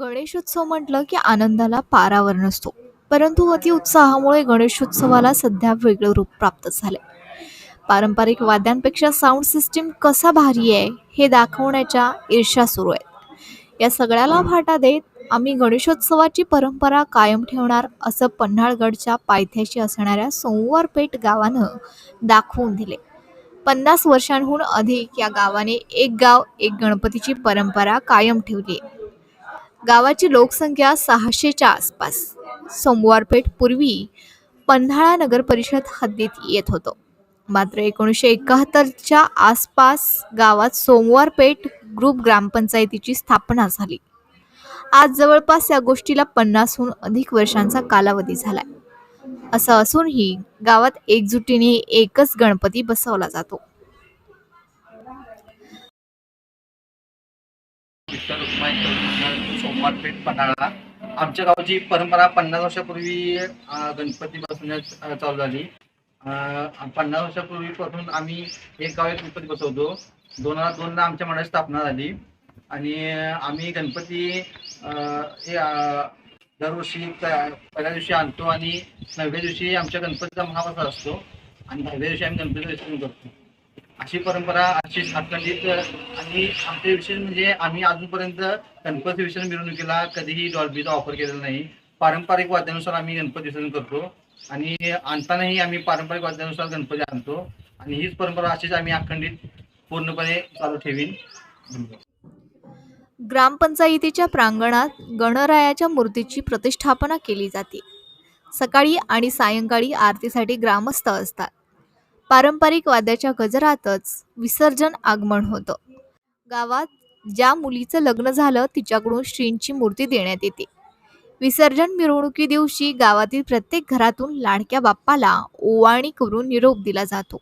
गणेशोत्सव म्हटलं की आनंदाला पारावर नसतो. परंतु अति उत्साहामुळे गणेशोत्सवाला सध्या वेगळं रूप प्राप्त झाले पारंपरिक वाद्यांपेक्षा साऊंड सिस्टीम कसा भारी आहे हे दाखवण्याच्या ईर्ष्या सुरू आहेत. या सगळ्याला फाटा देत आम्ही गणेशोत्सवाची परंपरा कायम ठेवणार असं पन्हाळगडच्या पायथ्याशी असणाऱ्या सोमवारपेठ गावानं दाखवून दिले. पन्नास वर्षांहून अधिक या गावाने एक गाव एक गणपतीची परंपरा कायम ठेवली. आहे गावाची लोकसंख्या सहाशेच्या आसपास. सोमवारपेठ पूर्वी पन्हाळा नगर परिषद हद्दीत येत होतं. मात्र एकोणीसशे एकाहत्तरच्या आसपास गावात सोमवारपेठ ग्रुप ग्रामपंचायतीची स्थापना झाली. आज जवळपास या गोष्टीला पन्नासहून अधिक वर्षांचा कालावधी झालाय. असं असूनही गावात एकजुटीने एकच गणपती बसवला जातो. आमच्या गावची परंपरा पन्नास वर्षापूर्वी गणपती बसवण्यास चालू झाली. पन्नास वर्षापूर्वीपासून आम्ही एक गाव एक गणपती बसवतो. दोन हजार दोनला आमच्या मंडळाची स्थापना झाली. आणि आम्ही गणपती हे दरवर्षी पहिल्या दिवशी आणतो आणि नवव्या दिवशी आमच्या गणपतीचा महावासा असतो आणि दहाव्या दिवशी आम्ही गणपती विसर्जन करतो. अशी परंपरा अशीच अखंडित आणि आमचे विशेष म्हणजे आम्ही अजूनपर्यंत गणपती विसर्जन मिरवणुकीला कधीही डॉल्बीचा वापर केलेला नाही. पारंपरिक वाद्यानुसार आम्ही गणपती विसर्जन करतो आणि आणतानाही आम्ही पारंपरिक वाद्यानुसार गणपती आणतो. आणि हीच परंपरा अशीच आम्ही अखंडित पूर्णपणे चालू ठेवीन. ग्रामपंचायतीच्या प्रांगणात गणरायाच्या मूर्तीची प्रतिष्ठापना केली जाते. सकाळी आणि सायंकाळी आरतीसाठी ग्रामस्थ असतात. पारंपरिक वाद्याच्या गजरातच विसर्जन आगमन होतं. गावात ज्या मुलीचं लग्न झालं तिच्याकडून श्रींची मूर्ती देण्यात येते. विसर्जन मिरवणुकी दिवशी गावातील प्रत्येक घरातून लाडक्या बाप्पाला ओवाळणी करून निरोप दिला जातो.